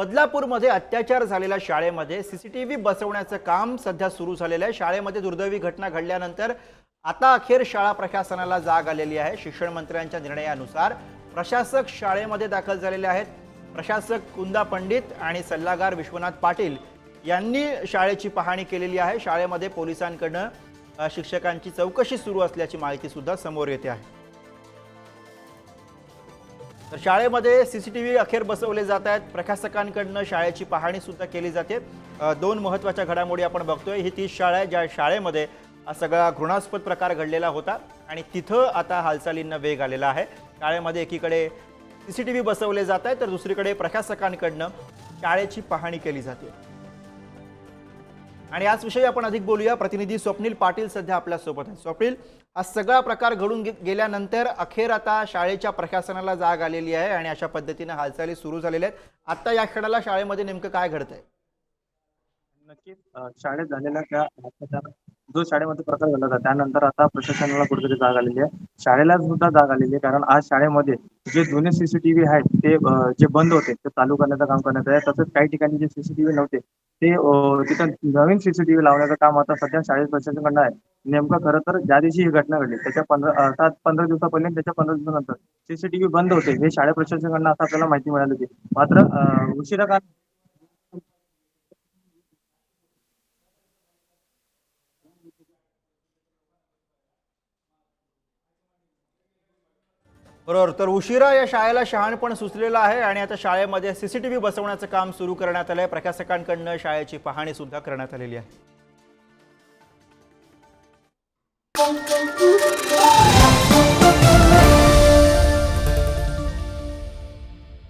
बदलापूरमध्ये अत्याचार झालेल्या शाळेमध्ये सीसीटीव्ही बसवण्याचं काम सध्या सुरू झालेलं आहे. शाळेमध्ये दुर्दैवी घटना घडल्यानंतर आता अखेर शाळा प्रशासनाला जाग आलेली आहे. शिक्षण मंत्र्यांच्या निर्णयानुसार प्रशासक शाळेमध्ये दाखल झालेले आहेत. प्रशासक कुंदा पंडित आणि सल्लागार विश्वनाथ पाटील यांनी शाळेची पाहणी केलेली आहे. शाळेमध्ये पोलिसांकडनं शिक्षकांची चौकशी सुरू असल्याची माहिती सुद्धा समोर येते आहे. तर शाळेमध्ये सी सी टी व्ही अखेर बसवले जात आहेत. प्रशासकांकडनं शाळेची पाहणी सुद्धा केली जाते. दोन महत्त्वाच्या घडामोडी आपण बघतोय. ही तीच शाळा आहे ज्या शाळेमध्ये हा सगळा घृणास्पद प्रकार घडलेला होता आणि तिथं आता हालचालींना वेग आलेला आहे. शाळेमध्ये एकीकडे सी सी टी व्ही बसवले जात आहेत तर दुसरीकडे प्रशासकांकडनं शाळेची पाहणी केली जाते. आणि याच विषयी आपण अधिक बोलूया. प्रतिनिधी स्वप्नील पाटील सध्या आपल्यासोबत आहे स्वप्नील हा सगळा प्रकार घडून गेल्यानंतर अखेर आता शाळेच्या प्रशासनाला जाग आलेली आहे आणि अशा पद्धतीने हालचाली सुरू झालेल्या आहेत. आता या क्षणाला शाळेमध्ये नेमकं काय घडतंय? नक्कीच शाळेत झालेल्या त्या जो शाळेमध्ये प्रकार झाला होता त्यानंतर आता प्रशासनाला कुठेतरी जाग आलेली आहे. शाळेला सुद्धा जाग आलेली आहे कारण आज शाळेमध्ये जे जुने सीसीटीव्ही आहेत ते जे बंद होते ते चालू करण्याचं काम करण्यात आहे. तसंच काही ठिकाणी जे सीसीटीव्ही नव्हते ते तिथं नवीन सीसीटीव्ही लावण्याचं काम आता सध्या शाळेत प्रशासनाकडनं आहे. नेमकं खरं तर ज्या दिवशी ही घटना घडली त्याच्या पंधरा सात पंधरा दिवसापहिले त्याच्या पंधरा दिवसानंतर सीसीटीव्ही बंद होते हे शाळा प्रशासनाकडनं आता आपल्याला माहिती मिळाली होती. मात्र उशिरा का बरोबर. तर उशिरा या शाळेला शहाणपण सुचलेलं आहे आणि आता शाळेमध्ये सीसीटीव्ही बसवण्याचं काम सुरू करण्यात आलं आहे प्रकाशकांकडनं शाळेची पाहणी सुद्धा करण्यात आलेली आहे.